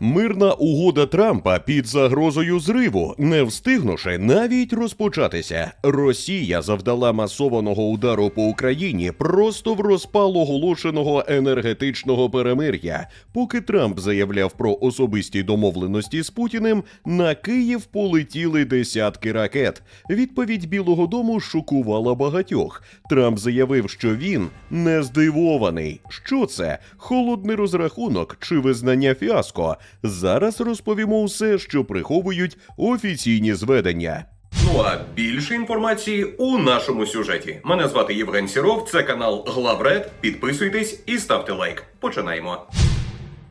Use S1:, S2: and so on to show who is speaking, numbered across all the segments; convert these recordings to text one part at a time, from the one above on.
S1: Мирна угода Трампа під загрозою зриву, не встигнувши навіть розпочатися. Росія завдала масованого удару по Україні просто в розпал оголошеного енергетичного перемир'я. Поки Трамп заявляв про особисті домовленості з Путіним, на Київ полетіли десятки ракет. Відповідь Білого Дому шокувала багатьох. Трамп заявив, що він не здивований. Що це? Холодний розрахунок чи визнання фіаско? Зараз розповімо усе, що приховують офіційні зведення.
S2: Ну а більше інформації у нашому сюжеті. Мене звати Євген Сіров, це канал Главред. Підписуйтесь і ставте лайк. Починаємо.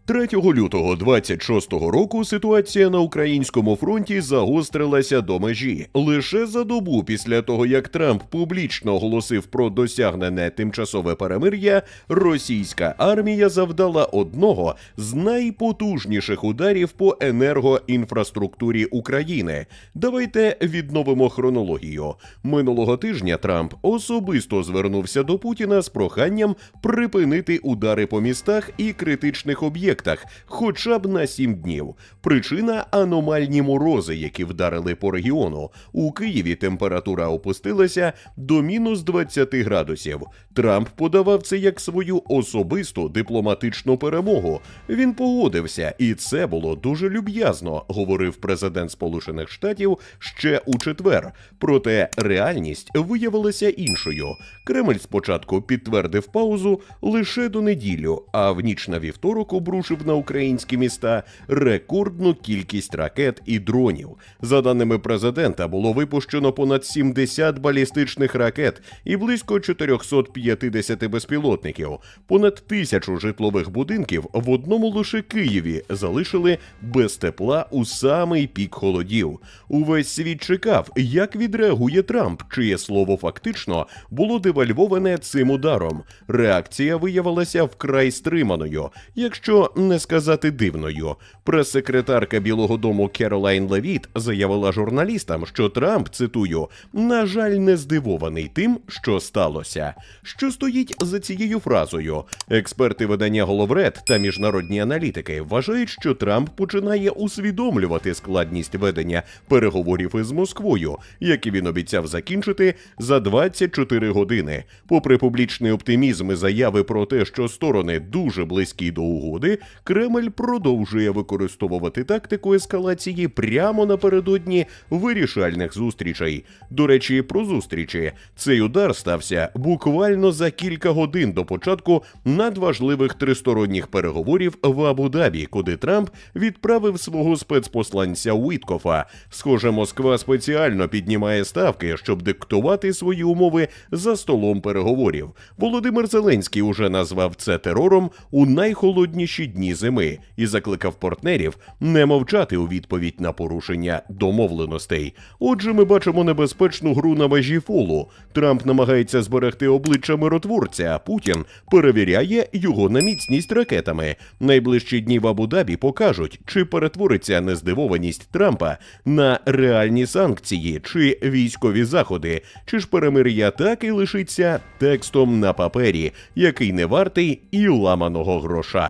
S1: 3 лютого 26-го року ситуація на українському фронті загострилася до межі. Лише за добу після того, як Трамп публічно оголосив про досягнене тимчасове перемир'я, російська армія завдала одного з найпотужніших ударів по енергоінфраструктурі України. Давайте відновимо хронологію. Минулого тижня Трамп особисто звернувся до Путіна з проханням припинити удари по містах і критичних об'єктах, хоча б на сім днів. Причина аномальні морози, які вдарили по регіону. У Києві температура опустилася до мінус 20 градусів. Трамп подавав це як свою особисту дипломатичну перемогу. Він погодився, і це було дуже люб'язно, говорив президент Сполучених Штатів ще у четвер. Проте реальність виявилася іншою. Кремль спочатку підтвердив паузу лише до неділю, а в ніч на вівторок обрушив на українські міста рекордну кількість ракет і дронів. За даними президента, було випущено понад 70 балістичних ракет і близько 450 безпілотників. Понад тисячу житлових будинків в одному лише Києві залишили без тепла у самий пік холодів. Увесь світ чекав, як відреагує Трамп, чиє слово фактично було девальвоване цим ударом. Реакція виявилася вкрай стриманою, якщо не сказати дивною. Прес-секретарка Білого Дому Керолайн Левіт заявила журналістам, що Трамп цитую, на жаль, не здивований тим, що сталося. Що стоїть за цією фразою? Експерти видання Головред та міжнародні аналітики вважають, що Трамп починає усвідомлювати складність ведення переговорів із Москвою, які він обіцяв закінчити за 24 години. Попри публічний оптимізм і заяви про те, що сторони дуже близькі до угоди, Кремль продовжує використовувати тактику ескалації прямо напередодні вирішальних зустрічей. До речі, про зустрічі цей удар стався буквально за кілька годин до початку надважливих тристоронніх переговорів в Абу-Дабі, куди Трамп відправив свого спецпосланця Уіткофа. Схоже, Москва спеціально піднімає ставки, щоб диктувати свої умови за столом переговорів. Володимир Зеленський уже назвав це терором у найхолодніші дні зими і закликав партнерів не мовчати у відповідь на порушення домовленостей. Отже, ми бачимо небезпечну гру на межі фолу. Трамп намагається зберегти обличчя миротворця, а Путін перевіряє його на міцність ракетами. Найближчі дні в Абу-Дабі покажуть, чи перетвориться нездивованість Трампа на реальні санкції чи військові заходи, чи ж перемир'я так і лишиться текстом на папері, який не вартий і ламаного гроша.